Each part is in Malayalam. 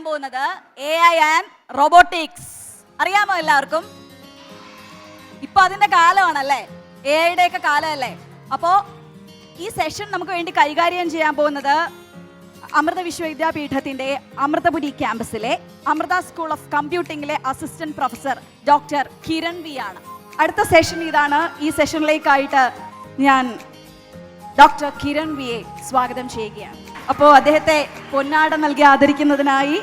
ചെയ്യാൻ പോകുന്നത് എ ഐ ആൻഡ് റോബോട്ടിക്സ് അറിയാമോ എല്ലാവർക്കും? ഇപ്പൊ അതിന്റെ കാലമാണല്ലേ? എ ഐയുടെ ഒക്കെ കാലമല്ലേ? അപ്പോ ഈ സെഷൻ നമുക്ക് വേണ്ടി കൈകാര്യം ചെയ്യാൻ പോകുന്നത് അമൃത വിശ്വവിദ്യാപീഠത്തിന്റെ അമൃതപുരി ക്യാമ്പസിലെ Amrita school of കമ്പ്യൂട്ടിംഗിലെ assistant professor doctor Kiran V ആണ്. അടുത്ത സെഷൻ ഇതാണ്. ഈ സെഷനിലേക്കായിട്ട് ഞാൻ ഡോക്ടർ കിരൺ വിയെ സ്വാഗതം ചെയ്യുകയാണ്. അപ്പോൾ അദ്ദേഹത്തെ പൊന്നാട നൽകി ആദരിക്കുന്നതിനായി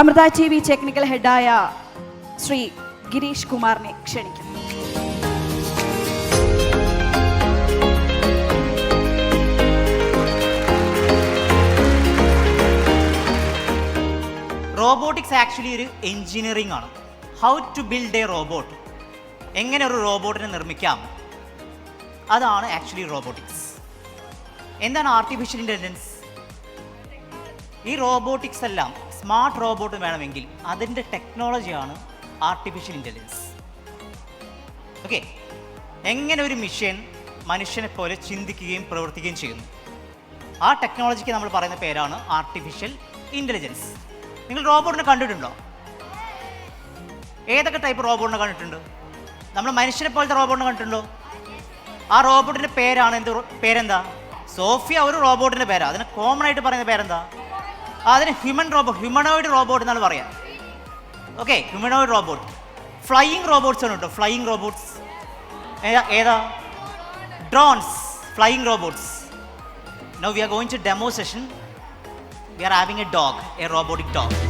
അമൃത ടി വി ടെക്നിക്കൽ ഹെഡായ ശ്രീ ഗിരീഷ് കുമാറിനെ ക്ഷണിക്കുന്നു. റോബോട്ടിക്സ് ആക്ച്വലി ഒരു എഞ്ചിനീയറിംഗ് ആണ്. How to build a robot എങ്ങനെ ഒരു റോബോട്ടിനെ നിർമ്മിക്കാം? അതാണ് ആക്ച്വലി റോബോട്ടിക്സ് എന്താണ് ആർട്ടിഫിഷ്യൽ ഇന്റലിജൻസ് ഈ റോബോട്ടിക്സ് എല്ലാം സ്മാർട്ട് റോബോട്ട് വേണമെങ്കിൽ അതിന്റെ ടെക്നോളജിയാണ് ആർട്ടിഫിഷ്യൽ ഇന്റലിജൻസ് ഓക്കെ എങ്ങനെ ഒരു മിഷൻ മനുഷ്യനെ പോലെ ചിന്തിക്കുകയും പ്രവർത്തിക്കുകയും ചെയ്യുന്നു? ആ ടെക്നോളജിക്ക് നമ്മൾ പറയുന്ന പേരാണ് ആർട്ടിഫിഷ്യൽ ഇന്റലിജൻസ് നിങ്ങൾ റോബോട്ടിനെ കണ്ടിട്ടുണ്ടോ? ഏതൊക്കെ ടൈപ്പ് റോബോട്ടിനെ കണ്ടിട്ടുണ്ട്? നമ്മൾ മനുഷ്യനെ പോലത്തെ റോബോട്ടിനെ കണ്ടിട്ടുണ്ടോ? ആ റോബോട്ടിന്റെ പേരാണ് എന്ത്? പേരെന്താ? സോഫിയ ഒരു റോബോട്ടിന്റെ പേരാണ് അതിന് കോമൺ ആയിട്ട് പറയുന്ന പേരെന്താ? അതിന് ഹ്യൂമൻ റോബോട്ട് ഹ്യൂമനോയിഡ് റോബോട്ട് എന്നാണ് പറയാം. Okay humanoid robot flying robots ആണ് കേട്ടോ. ഫ്ലൈയിങ് റോബോട്ട്സ് ഏതാ drones flying robots now we are going to demo session we are having a dog, a robotic dog.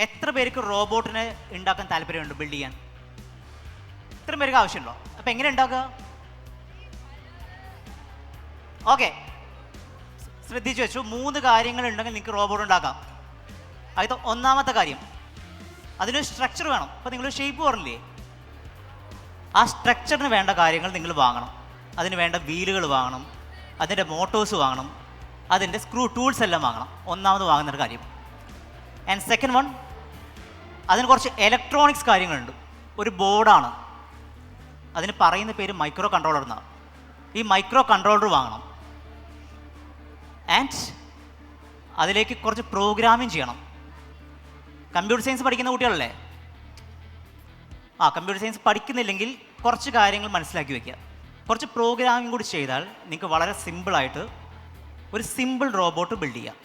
എത്ര പേർക്ക് റോബോട്ടിനെ ഉണ്ടാക്കാൻ താല്പര്യമുണ്ട് ബിൽഡ് ചെയ്യാൻ? ഇത്ര പേർക്ക് ആവശ്യമുണ്ടോ? അപ്പം എങ്ങനെ ഉണ്ടാക്കുക? ഓക്കെ ശ്രദ്ധിച്ചു വെച്ചു. മൂന്ന് കാര്യങ്ങൾ ഉണ്ടെങ്കിൽ നിങ്ങൾക്ക് റോബോട്ട് ഉണ്ടാക്കാം. അത് ഒന്നാമത്തെ കാര്യം. അതിനൊരു സ്ട്രക്ചർ വേണം. അപ്പോൾ നിങ്ങൾ ഷേപ്പ് പറഞ്ഞില്ലേ? ആ സ്ട്രക്ചറിന് വേണ്ട കാര്യങ്ങൾ നിങ്ങൾ വാങ്ങണം. അതിന് വേണ്ട വീലുകൾ വാങ്ങണം. അതിന്റെ മോട്ടോഴ്സ് വാങ്ങണം. അതിന്റെ സ്ക്രൂ ടൂൾസ് എല്ലാം വാങ്ങണം. ഒന്നാമത് വാങ്ങുന്നൊരു കാര്യം. ആൻഡ് സെക്കൻഡ് വൺ അതിന് കുറച്ച് ഇലക്ട്രോണിക്സ് കാര്യങ്ങളുണ്ട്. ഒരു ബോർഡാണ്. അതിന് പറയുന്ന പേര് മൈക്രോ കൺട്രോളർ എന്നാണ്. ഈ മൈക്രോ കൺട്രോളർ വാങ്ങണം. ആൻഡ് അതിലേക്ക് കുറച്ച് പ്രോഗ്രാമിംഗ് ചെയ്യണം. കമ്പ്യൂട്ടർ സയൻസ് പഠിക്കുന്ന കുട്ടികളല്ലേ? ആ കമ്പ്യൂട്ടർ സയൻസ് പഠിക്കുന്നില്ലെങ്കിൽ കുറച്ച് കാര്യങ്ങൾ മനസ്സിലാക്കി വയ്ക്കുക കുറച്ച് പ്രോഗ്രാമിംഗ് കൂടി ചെയ്താൽ നിങ്ങൾക്ക് വളരെ സിമ്പിളായിട്ട് ഒരു സിമ്പിൾ റോബോട്ട് ബിൽഡ് ചെയ്യാം.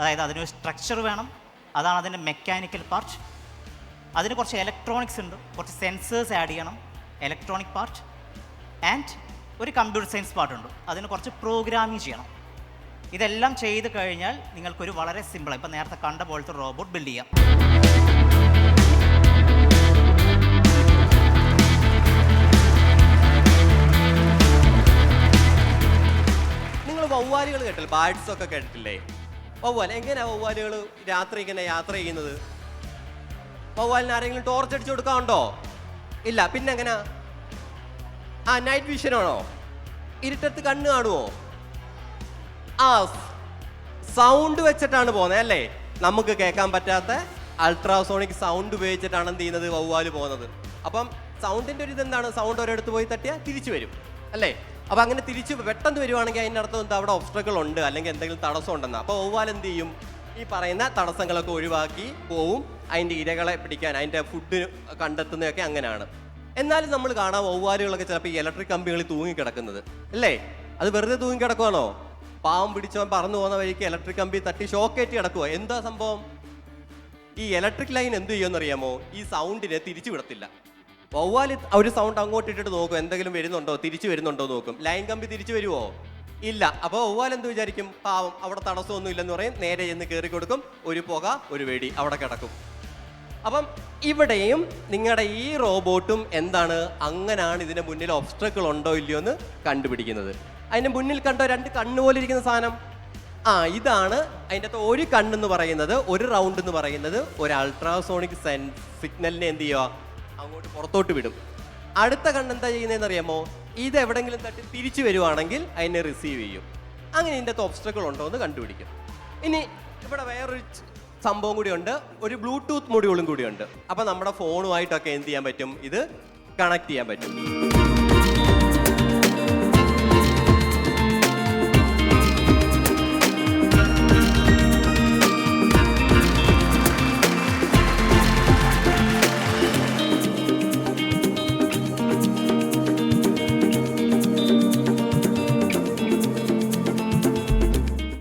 അതായത് അതിനൊരു സ്ട്രക്ചർ വേണം. അതാണ് അതിന്റെ മെക്കാനിക്കൽ പാർട്ട് അതിന് കുറച്ച് ഇലക്ട്രോണിക്സ് ഉണ്ട്. കുറച്ച് സെൻസേഴ്സ് ആഡ് ചെയ്യണം. ഇലക്ട്രോണിക് പാർട്ട് ആൻഡ് ഒരു കമ്പ്യൂട്ടർ സയൻസ് പാർട്ട് ഉണ്ട്. അതിന് കുറച്ച് പ്രോഗ്രാമിംഗ് ചെയ്യണം. ഇതെല്ലാം ചെയ്ത് കഴിഞ്ഞാൽ നിങ്ങൾക്കൊരു വളരെ സിമ്പിളാണ് ഇപ്പം നേരത്തെ കണ്ട പോലത്തെ റോബോട്ട് ബിൽഡ് ചെയ്യാം. നിങ്ങൾ വവ്വാലുകൾ കേട്ടില്ലേ? ബാഡ്സ് ഒക്കെ കേട്ടിട്ടില്ലേ? വവ്വാൽ എങ്ങനെയാ വവ്വാലുകൾ രാത്രി ഇങ്ങനെ യാത്ര ചെയ്യുന്നത്? വവ്വാലിന് ആരെങ്കിലും ടോർച്ച് അടിച്ചു കൊടുക്കാറുണ്ടോ ഇല്ല പിന്നെ എങ്ങനെ? ആ നൈറ്റ് വിഷൻ വിഷനാണോ ഇരുട്ടത്ത് കണ്ണ് കാണുമോ ആ സൗണ്ട് വെച്ചിട്ടാണ് പോകുന്നത് അല്ലേ? നമുക്ക് കേൾക്കാൻ പറ്റാത്ത അൾട്രാസോണിക് സൗണ്ട് ഉപയോഗിച്ചിട്ടാണ് എന്ത് ചെയ്യുന്നത് വവ്വാൽ പോകുന്നത്. അപ്പം സൗണ്ടിന്റെ ഒരു ഇതെന്താണ്? സൗണ്ട് ഒരിടത്ത് പോയി തട്ടിയാൽ തിരിച്ചു വരും അല്ലേ? അപ്പൊ അങ്ങനെ തിരിച്ച് പെട്ടെന്ന് വരുവാണെങ്കിൽ അതിന്റെ അർത്ഥം എന്താ? അവിടെ ഒബ്സ്റ്റക്കിൾ ഉണ്ട് അല്ലെങ്കിൽ എന്തെങ്കിലും തടസ്സം ഉണ്ടെന്ന് അപ്പോൾ ഒവ്വാൽ എന്ത് ചെയ്യും? ഈ പറയുന്ന തടസ്സങ്ങളൊക്കെ ഒഴിവാക്കി പോവും. അതിന്റെ ഇരകളെ പിടിക്കാൻ അതിന്റെ ഫുഡ് കണ്ടെത്തുന്നതൊക്കെ അങ്ങനെയാണ്. എന്നാലും നമ്മൾ കാണാം ഒവ്വാലുകളൊക്കെ ചിലപ്പോൾ ഈ ഇലക്ട്രിക് കമ്പികളിൽ തൂങ്ങിക്കിടക്കുന്നത്. അല്ലേ? അത് വെറുതെ തൂങ്ങിക്കിടക്കുവാണോ? പാവം പിടിച്ചവൻ പറന്നു പോകുന്ന വഴിക്ക് ഇലക്ട്രിക് കമ്പി തട്ടി ഷോക്കേറ്റ് കിടക്കുക എന്താ സംഭവം? ഈ ഇലക്ട്രിക് ലൈൻ എന്ത് ചെയ്യുമെന്നറിയാമോ? ഈ സൗണ്ടിനെ തിരിച്ചു വിടത്തില്ല വവ്വാൽ ഒരു സൗണ്ട് അങ്ങോട്ട് ഇട്ടിട്ട് നോക്കും എന്തെങ്കിലും വരുന്നുണ്ടോ തിരിച്ചു വരുന്നുണ്ടോ നോക്കും. ലൈൻ കമ്പി തിരിച്ചു വരുമോ ഇല്ല. അപ്പോൾ വവ്വാൽ എന്ത് വിചാരിക്കും? പാവം അവിടെ തടസ്സമൊന്നും ഇല്ലെന്ന് പറയും. നേരെ ചെന്ന് കയറി കൊടുക്കും. ഒരു പുക ഒരു വെടി അവിടെ കിടക്കും. അപ്പം ഇവിടെയും നിങ്ങളുടെ ഈ റോബോട്ടും എന്താണ്? അങ്ങനാണ് ഇതിന്റെ മുന്നിൽ ഒബ്സ്ട്രക്കിൾ ഉണ്ടോ ഇല്ലയോ എന്ന് കണ്ടുപിടിക്കുന്നത്. അതിന്റെ മുന്നിൽ കണ്ടോ രണ്ട് കണ്ണ് പോലെ ഇരിക്കുന്ന സാധനം? ആ ഇതാണ് അതിന്റെ അകത്ത് ഒരു കണ്ണെന്ന് പറയുന്നത് ഒരു റൗണ്ട് എന്ന് പറയുന്നത്. ഒരു അൾട്രാസോണിക് സെൻ സിഗ്നലിനെ എന്ത് ചെയ്യുക അങ്ങോട്ട് പുറത്തോട്ട് വിടും. അടുത്ത കണ്ണെന്താ ചെയ്യുന്നതെന്ന് അറിയാമോ ഇത് എവിടെങ്കിലും തട്ടി തിരിച്ചു വരുവാണെങ്കിൽ അതിനെ റിസീവ് ചെയ്യും. അങ്ങനെ ഇതിന്റെ അകത്ത് ഒബ്സ്റ്റക്കിൾ ഉണ്ടോ എന്ന് കണ്ടുപിടിക്കും. ഇനി ഇവിടെ വേറൊരു സംഭവം കൂടിയുണ്ട് ഒരു ബ്ലൂടൂത്ത് മൊഡ്യൂളും കൂടിയുണ്ട്. അപ്പോൾ നമ്മുടെ ഫോണുമായിട്ടൊക്കെ എന്ത് ചെയ്യാൻ പറ്റും? ഇത് കണക്ട് ചെയ്യാൻ പറ്റും.